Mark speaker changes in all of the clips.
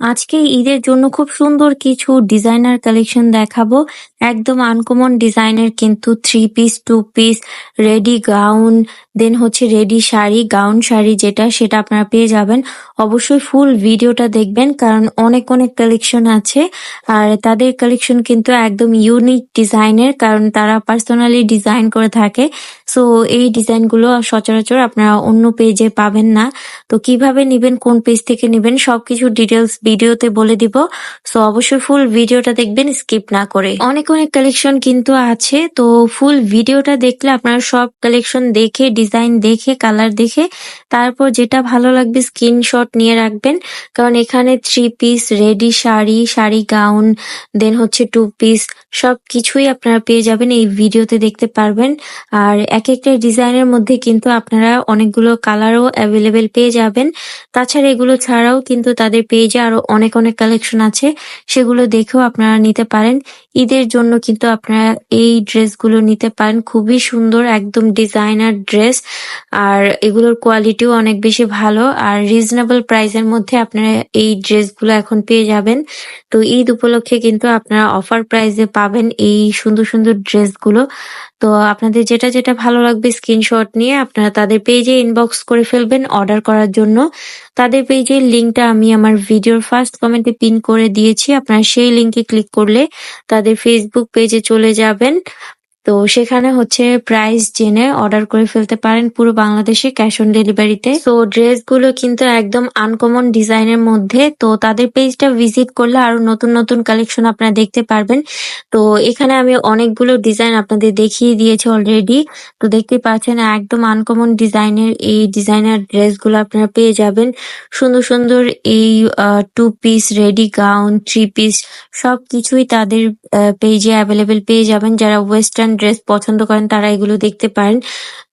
Speaker 1: আজকে ঈদের জন্য খুব সুন্দর কিছু ডিজাইনার কালেকশন দেখাবো। একদম আনকমন ডিজাইনের কিন্তু three piece two piece ready gown দেন হচ্ছে রেডি শাড়ি গাউন শাড়ি যেটা, সেটা আপনারা পেয়ে যাবেন। অবশ্যই ফুল ভিডিওটা দেখবেন, কারণ অনেক অনেক কালেকশন আছে। আর তাদের কালেকশন কিন্তু একদম ইউনিক ডিজাইনের, কারণ তারা পার্সোনালি ডিজাইন করে থাকে। সো এই ডিজাইনগুলো সচরাচর আপনারা অন্য পেজে পাবেন না। তো কীভাবে নিবেন, কোন পেজ থেকে নিবেন সবকিছু ডিটেলস ভিডিওতে বলে দিব। সো অবশ্যই ফুল ভিডিওটা দেখবেন স্কিপ না করে। অনেক অনেক কালেকশন কিন্তু আছে। তো ফুল ভিডিওটা দেখলে আপনারা সব কালেকশন দেখে ডিজাইন দেখে কালার দেখে, তারপর যেটা ভালো লাগবে স্ক্রিনশট নিয়ে রাখবেন। কারণ এখানে three piece ready sari sari gown দেন হচ্ছে টু পিস সব কিছুই আপনারা পেয়ে যাবেন। এই ভিডিওতে দেখতে পারবেন। আর এক একটা ডিজাইনের মধ্যে কিন্তু আপনারা অনেকগুলো কালারও অ্যাভেলেবেল পেয়ে যাবেন। তাছাড়া এগুলো ছাড়াও কিন্তু তাদের পেজে আরও অনেক অনেক কালেকশন আছে। সেগুলো দেখেও আপনারা নিতে পারেন। ঈদের জন্য কিন্তু আপনারা এই ড্রেসগুলো নিতে পারেন। খুবই সুন্দর, একদম ডিজাইনার ড্রেস আর এগুলোর কোয়ালিটিও অনেক বেশি ভালো। আর রিজনেবল প্রাইসের মধ্যে আপনারা এই ড্রেসগুলো এখন পেয়ে যাবেন। তো ঈদ উপলক্ষে কিন্তু আপনারা অফার প্রাইসে পাবেন এই সুন্দর সুন্দর ড্রেসগুলো। তো আপনাদের যেটা যেটা ভালো লাগবে স্ক্রিনশট নিয়ে আপনারা তাদের পেজে ইনবক্স করে ফেলবেন অর্ডার করার জন্য। তাদের পেজের লিঙ্কটা আমি আমার ভিডিওর ফার্স্ট কমেন্টে পিন করে দিয়েছি। আপনারা সেই লিঙ্কে ক্লিক করলে তাদের ফেসবুক পেজে চলে যাবেন। তো সেখানে হচ্ছে প্রাইস জেনে অর্ডার করে ফেলতে পারেন পুরো বাংলাদেশে ক্যাশ অন ডেলিভারিতে তো। ড্রেসগুলো কিন্তু একদম আনকমন ডিজাইনের মধ্যে। তো তাদের পেজটা ভিজিট করলে আরও নতুন নতুন কালেকশন আপনারা দেখতে পারবেন। তো এখানে আমি অনেকগুলো ডিজাইন আপনাদের দেখিয়ে দিয়েছি অলরেডি তো দেখতে পাচ্ছেন একদম আনকমন ডিজাইনের এই ডিজাইনার ড্রেসগুলো আপনারা পেয়ে যাবেন। সুন্দর সুন্দর এই two piece ready gown three piece সবকিছুই তাদের পেজে অ্যাভেলেবেল পেয়ে যাবেন। যারা ওয়েস্টার্ন ড্রেস পছন্দ করেন তারা এগুলো দেখতে পারেন।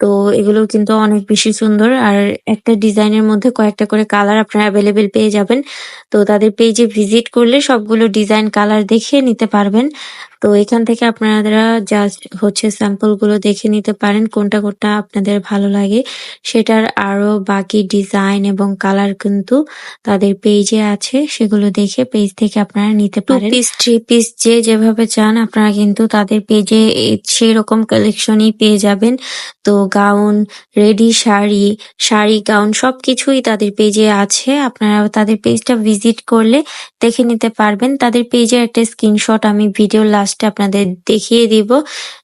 Speaker 1: তো এগুলো কিন্তু অনেক বেশি সুন্দর। আর একটা ডিজাইনের মধ্যে কয়েকটা করে কালার আপনারা অ্যাভেলেবেল পেয়ে যাবেন। তো তাদের পেজে ভিজিট করলে সবগুলো ডিজাইন কালার দেখে নিতে পারবেন। তো এখান থেকে আপনারা জাস্ট হচ্ছে স্যাম্পলগুলো দেখে নিতে পারেন কোনটা কোনটা আপনাদের ভালো লাগে। সেটার আরও বাকি ডিজাইন এবং কালার কিন্তু তাদের পেজে আছে। সেগুলো দেখে পেজ থেকে আপনারা নিতে পারেন। পিস থ্রি পিস যে যেভাবে চান আপনারা কিন্তু তাদের পেজে সেই রকম কালেকশনই পেয়ে যাবেন। তো gown, ready sari sari, gown সব কিছুই তাদের পেজে আছে। আপনারা তাদের পেজটা ভিজিট করলে দেখে নিতে পারবেন। তাদের পেজে একটা স্ক্রিনশট আমি ভিডিও লাস্টে আপনাদের দেখিয়ে দিব।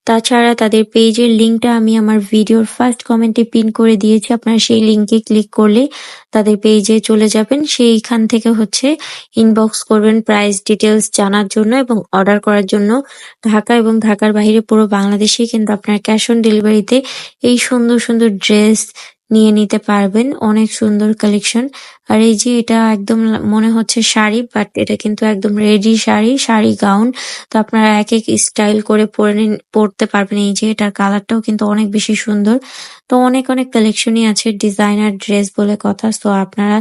Speaker 1: তাছাড়া তাদের পেজের লিঙ্কটা আমি আমার ভিডিওর ফার্স্ট কমেন্টে পিন করে দিয়েছি। আপনারা সেই লিঙ্কে ক্লিক করলে তাদের পেজে চলে যাবেন। সেইখান থেকে হচ্ছে ইনবক্স করবেন প্রাইস ডিটেলস জানার জন্য এবং অর্ডার করার জন্য। ঢাকা এবং ঢাকার বাইরে পুরো বাংলাদেশে কিন্তু আপনার ক্যাশ অন ডেলিভারিতে এই সুন্দর সুন্দর ড্রেস নিয়ে নিতে পারবেন। অনেক সুন্দর কালেকশন আর এই যে এটা একদম মনে হচ্ছে শাড়ি বাট এটা কিন্তু একদম রেডি শাড়ি শাড়ি গাউন তো আপনারা এক এক স্টাইল করে পরে নিন, পরতে পারবেন। এই যে এটার কালারটাও কিন্তু অনেক বেশি সুন্দর। তো অনেক অনেক কালেকশনই আছে ডিজাইনার ড্রেস বলে কথা। তো আপনারা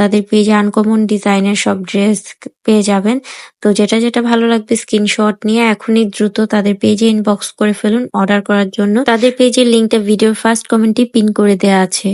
Speaker 1: তাদের পেজে আনকমন ডিজাইনের সব ড্রেস পেয়ে যাবেন। তো যেটা যেটা ভালো লাগবে স্ক্রিনশট নিয়ে এখনই দ্রুত তাদের পেজে ইনবক্স করে ফেলুন অর্ডার করার জন্য। তাদের পেজের লিঙ্কটা ভিডিওর ফার্স্ট কমেন্টে পিন করে দেওয়া আছে।